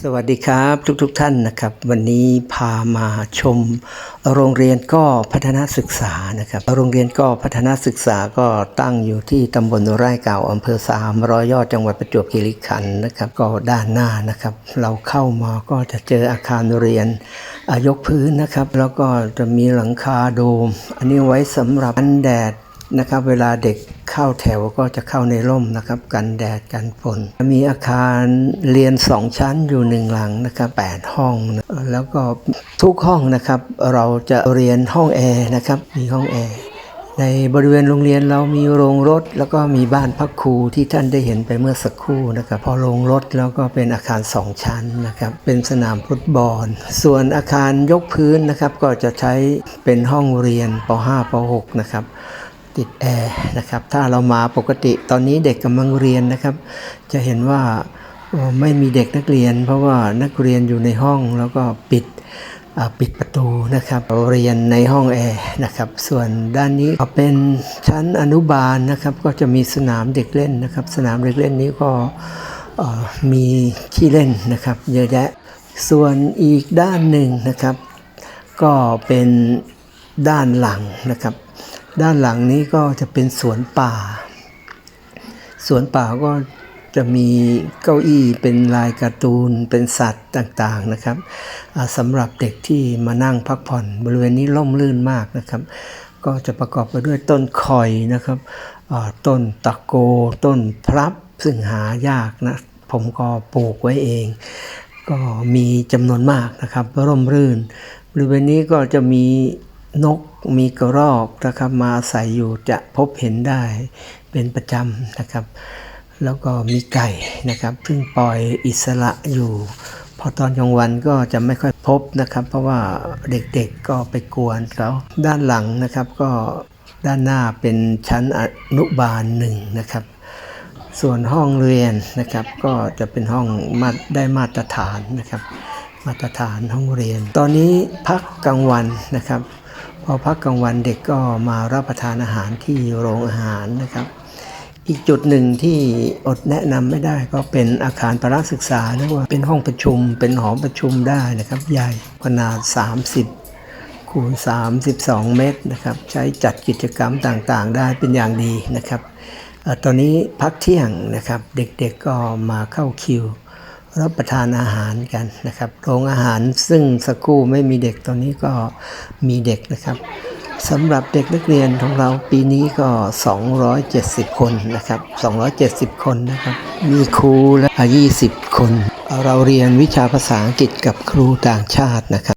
สวัสดีครับทุกๆทท่านนะครับ วันนี้พามาชม โรงเรียนก็พัฒนาศึกษานะครับ โรงเรียนก็พัฒนาศึกษาก็ตั้งอยู่ที่ตำบลไร่เก่าอำเภอสามร้อยยอดจังหวัดประจวบคีรีขันธ์นะครับ ก็ด้านหน้านะครับ เราเข้ามาก็จะเจออาคารเรียนอายกพื้นนะครับ แล้วก็จะมีหลังคาโดม อันนี้ไว้สำหรับกันแดดนะครับ เวลาเด็ก เข้าแถวก็จะเข้าในร่มนะครับ กันแดดกันฝนมีอาคารเรียนสองชั้นอยู่หนึ่งหลังนะครับแปดห้องนะแล้วก็ทุกห้องนะครับ เราจะเรียนห้องแอร์นะครับ มีห้องแอร์ในบริเวณโรงเรียนเรามีโรงรถ แล้วก็มีบ้านพักครูที่ท่านได้เห็นไปเมื่อสักครู่นะครับ พอโรงรถแล้วก็เป็นอาคารสองชั้นนะครับ เป็นสนามฟุตบอล ส่วนอาคารยกพื้นนะครับ ก็จะใช้เป็นห้องเรียนป .5 ป .6 นะครับ ติดแอร์นะครับถ้าเรามาปกติตอนนี้เด็กกำลังเรียนนะครับ จะเห็นว่าไม่มีเด็กนักเรียน เพราะว่านักเรียนอยู่ในห้องแล้วก็ปิดปิดประตูนะครับเรียนในห้องแอร์นะครับส่วนด้านนี้เป็นชั้นอนุบาลนะครับก็จะมีสนามเด็กเล่นนะครับ สนามเด็กเล่นนี้ก็มีที่เล่นนะครับ เยอะแยะส่วนอีกด้านหนึ่งนะครับ ก็เป็นด้านหลังนะครับ ด้านหลังนี้ก็จะเป็นสวนป่า สวนป่าก็จะมีเก้าอี้เป็นลายการ์ตูนเป็นสัตว์ต่างๆนะครับสำหรับเด็กที่มานั่งพักผ่อนบริเวณนี้ร่มรื่นมากนะครับ ก็จะประกอบไปด้วยต้นคอยนะครับต้นตะโก ต้นพลับซึ่งหายากนะผมก็ปลูกไว้เอง ก็มีจำนวนมากนะครับร่มรื่นบริเวณนี้ก็จะมี นกมีกระรอกนะครับมาอาศัยอยู่จะพบเห็นได้เป็นประจำนะครับ แล้วก็มีไก่นะครับ ซึ่งปล่อยอิสระอยู่ พอตอนกลางวันก็จะไม่ค่อยพบนะครับ เพราะว่าเด็กๆก็ไปกวนเขาด้านหลังนะครับก็ด้านหน้าเป็นชั้นอนุบาลหนึ่งนะครับ ส่วนห้องเรียนนะครับ ก็จะเป็นห้องมาได้มาตรฐานนะครับ มาตรฐานห้องเรียน ตอนนี้พักกลางวันนะครับ พอพักกลางวันเด็กก็มารับประทานอาหารที่โรงอาหารนะครับ อีกจุดหนึ่งที่อดแนะนำไม่ได้ก็เป็นอาคารพละศึกษาเรียกว่าเป็นห้องประชุม เป็นหอประชุมได้นะครับ ใหญ่ขนาด 30คูณ32 เมตรนะครับ ใช้จัดกิจกรรมต่างๆ ได้เป็นอย่างดีนะครับออตอนนี้พักเที่ยงนะครับ เด็กๆก็มาเข้าคิว รับประทานอาหารกันนะครับ โรงอาหารซึ่งสักครู่ไม่มีเด็กตอนนี้ก็มีเด็กนะครับสำหรับเด็กนักเรียนของเราปีนี้ก็ 270 คนนะครับ 270 คนนะครับ มีครูและ 20 คน เราเรียนวิชาภาษาอังกฤษกับครูต่างชาตินะครับ